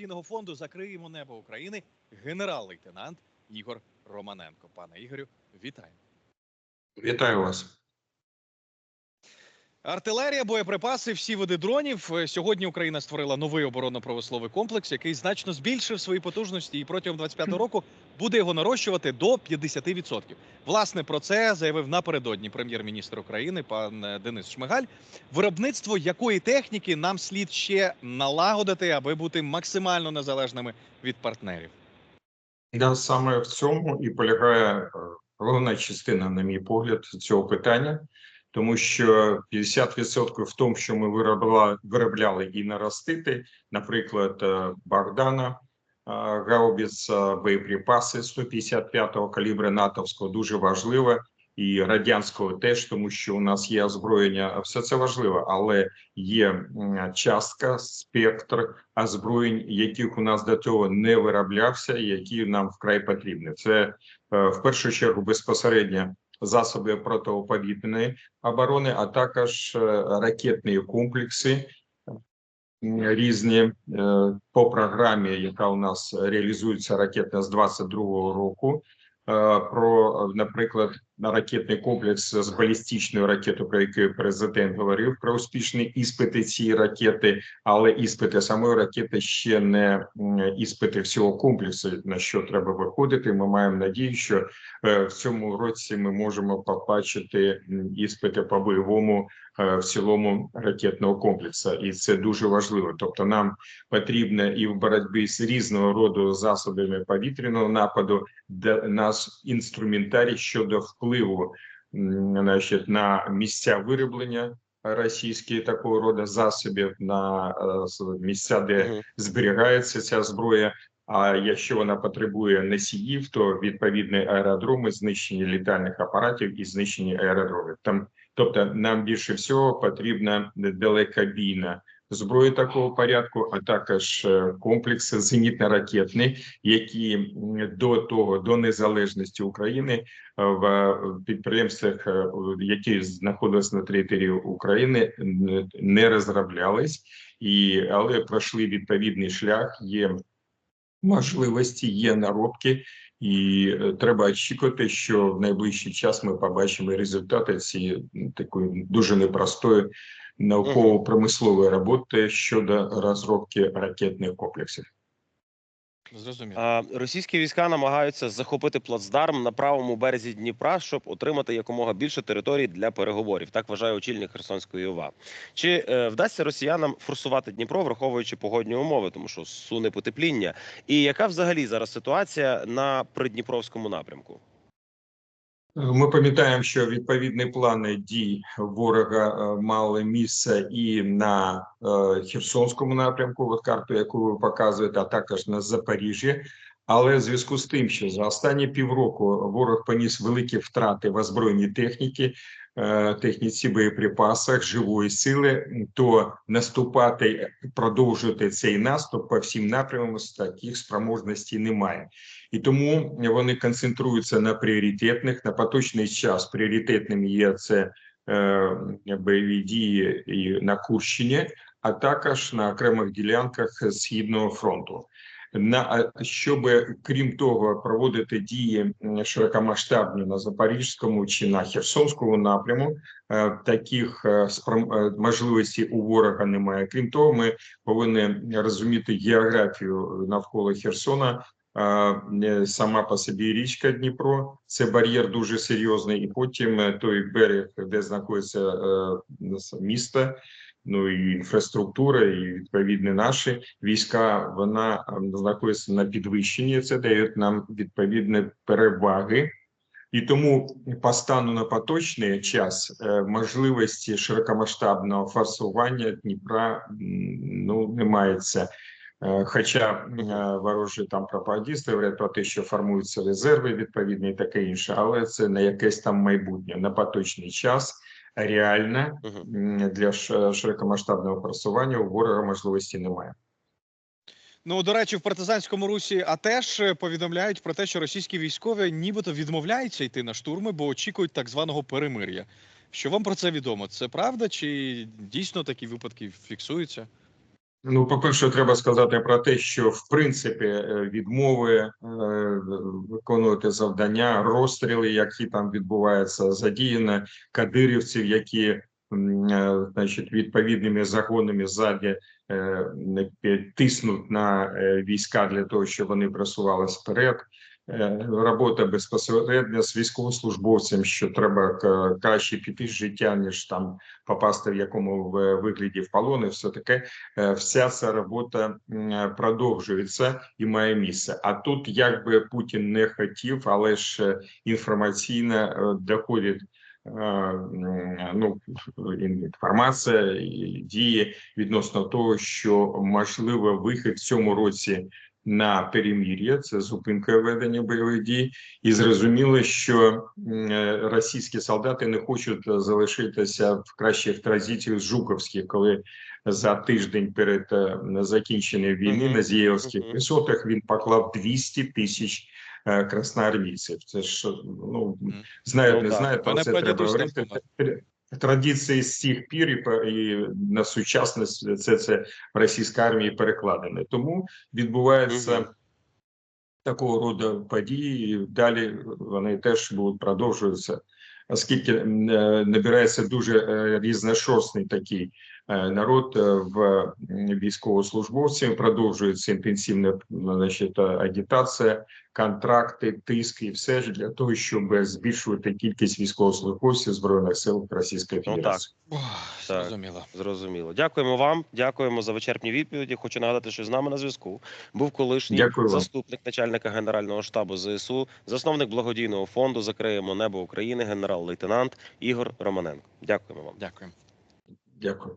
пенсійного фонду Закриємо небо України генерал-лейтенант Ігор Романенко. Пане Ігорю, вітаю. Вітаю вас. Артилерія, боєприпаси, всі види дронів. Е, Сьогодні Україна створила новий оборонно-промисловий комплекс, який значно збільшив свої потужності, і протягом 25-го року буде його нарощувати до 50%. Власне, про це заявив напередодні прем'єр-міністр України пан е, Денис Шмигаль. Виробництво якої техніки нам слід ще налагодити, аби бути максимально незалежними від партнерів. Да, саме в цьому і полягає е, головна частина, на мій погляд, цього питання, тому що 50% в тому, що ми виробляли, виробляли і наростити, наприклад, е, Богдана, е, гаубіц, е, боєприпаси 155-го калібру натовського дуже важливо, і радянського теж, тому що у нас є озброєння. Все це важливо, але є частка, спектр озброєнь, яких у нас до цього не вироблявся, які нам вкрай потрібні. Це в першу чергу безпосередньо засоби протиповітряної оборони, а також е, ракетні комплекси різні е, по програмі, яка у нас реалізується ракетна з 22-го року. Е, Про, е, наприклад, ракетний комплекс з балістичною ракетою, про який президент говорив про успішні іспити цієї ракети, але іспити самої ракети ще не іспити всього комплексу, на що треба виходити. Ми маємо надію, що е, в цьому році ми можемо побачити іспити по бойовому е, в цілому ракетного комплексу, і це дуже важливо. Тобто, нам потрібно і в боротьбі з різного роду засобами повітряного нападу, де нас інструментарій щодо впливу м, значить, на місця вироблення російських такого роду засобів, на е, місця, де зберігається ця зброя. А якщо вона потребує носіїв, то відповідні аеродроми, знищення літальних апаратів і знищені аеродроми. Там, тобто, нам більше всього потрібна далекобійна зброя такого порядку, а також е, комплекси зенітно-ракетні, які до того до незалежності України е, в підприємствах, е, які знаходились на території України, не розроблялись, і але пройшли відповідний шлях. Є можливості, є наробки, і е, треба очікувати, що в найближчий час ми побачимо результати цієї такої дуже непростої науково-промислової роботи щодо розробки ракетних комплексів. Зрозуміло. Російські війська намагаються захопити плацдарм на правому березі Дніпра, щоб отримати якомога більше територій для переговорів. Так вважає очільник Херсонської ОВА. Чи е, вдасться росіянам форсувати Дніпро, враховуючи погодні умови, тому що суне потепління? І яка взагалі зараз ситуація на придніпровському напрямку? Ми пам'ятаємо, що відповідні плани дій ворога е, мали місце і на е, Херсонському напрямку, от карту, яку ви показуєте, а також на Запоріжжі. Але в зв'язку з тим, що за останні півроку ворог поніс великі втрати в озброєній техніці, техніці боєприпасах, живої сили, то наступати, продовжувати цей наступ по всім напрямам з таких спроможностей немає. І тому вони концентруються на пріоритетних. На поточний час пріоритетним є це е, бойові дії і на Курщині, а також на окремих ділянках Східного фронту. На щоб крім того проводити дії широкомасштабні на Запорізькому чи на Херсонському напряму, е, таких е, е, можливостей у ворога немає. Крім того, ми повинні розуміти географію навколо Херсона. Сама по собі річка Дніпро це бар'єр дуже серйозний, і потім той берег, де знаходиться місто, ну і інфраструктура, і відповідні наші війська. Вона ем, знаходиться на підвищенні. Це дає нам відповідні переваги. І тому по стану на поточний час е, можливості широкомасштабного форсування Дніпра ну не мається. Е, Хоча е, ворожі там пропагандисти говорять про те, що формуються резерви відповідні і таке інше, але це не якесь там майбутнє на поточний час. М, для широкомасштабного просування у ворога можливості немає. Ну до речі, в партизанському русі а теж повідомляють про те, що російські військові нібито відмовляються йти на штурми, бо очікують так званого перемир'я. Що вам про це відомо? Це правда, чи дійсно такі випадки фіксуються? Ну, по-перше, треба сказати про те, що в принципі е, відмови е, виконувати завдання, розстріли, які там відбуваються, задіяно кадирівців, які е, значить відповідними загонами ззаді тиснуть на війська для того, щоб вони просувалися вперед. Е, Робота безпосередньо з військовослужбовцем, що треба краще піти з життя, ніж там попасти в якому вигляді в полон, і все таке. Е, вся ця робота продовжується і має місце. А тут, як би Путін не хотів, але ж е, інформаційно доходить. Ну, інформація дії відносно того, що можливо вихід в цьому році на перемір'я, це зупинка ведення бойових дій, і зрозуміло, що е, російські солдати не хочуть залишитися в кращих традиціях з Жуковських, коли за тиждень перед е, закінченням війни на Зієвських висотах він поклав 200 тисяч е, красноармійців. Це ж ну знають, Ну, не знають, про це треба говорити. Традиції з цих пір і, і на сучасність це, це в російській армії перекладене. Тому відбувається Мгм. такого роду події, і далі вони теж будуть продовжуватися, оскільки е, набирається дуже е, різношорстний такий народ е, в військовослужбовців. Продовжується інтенсивна значить, агітація, контракти, тиск і все ж для того, щоб збільшувати кількість військовослужбовців збройних сил Російської Ну, так. Федерації. Ох, Так. Зрозуміло. Зрозуміло. Дякуємо вам. Дякуємо за вичерпні відповіді. Хочу нагадати, що з нами на зв'язку був колишній Дякую вам. заступник начальника генерального штабу ЗСУ, засновник благодійного фонду Закриємо небо України, генерал-лейтенант Ігор Романенко. Дякуємо вам. Дякую. Дякую.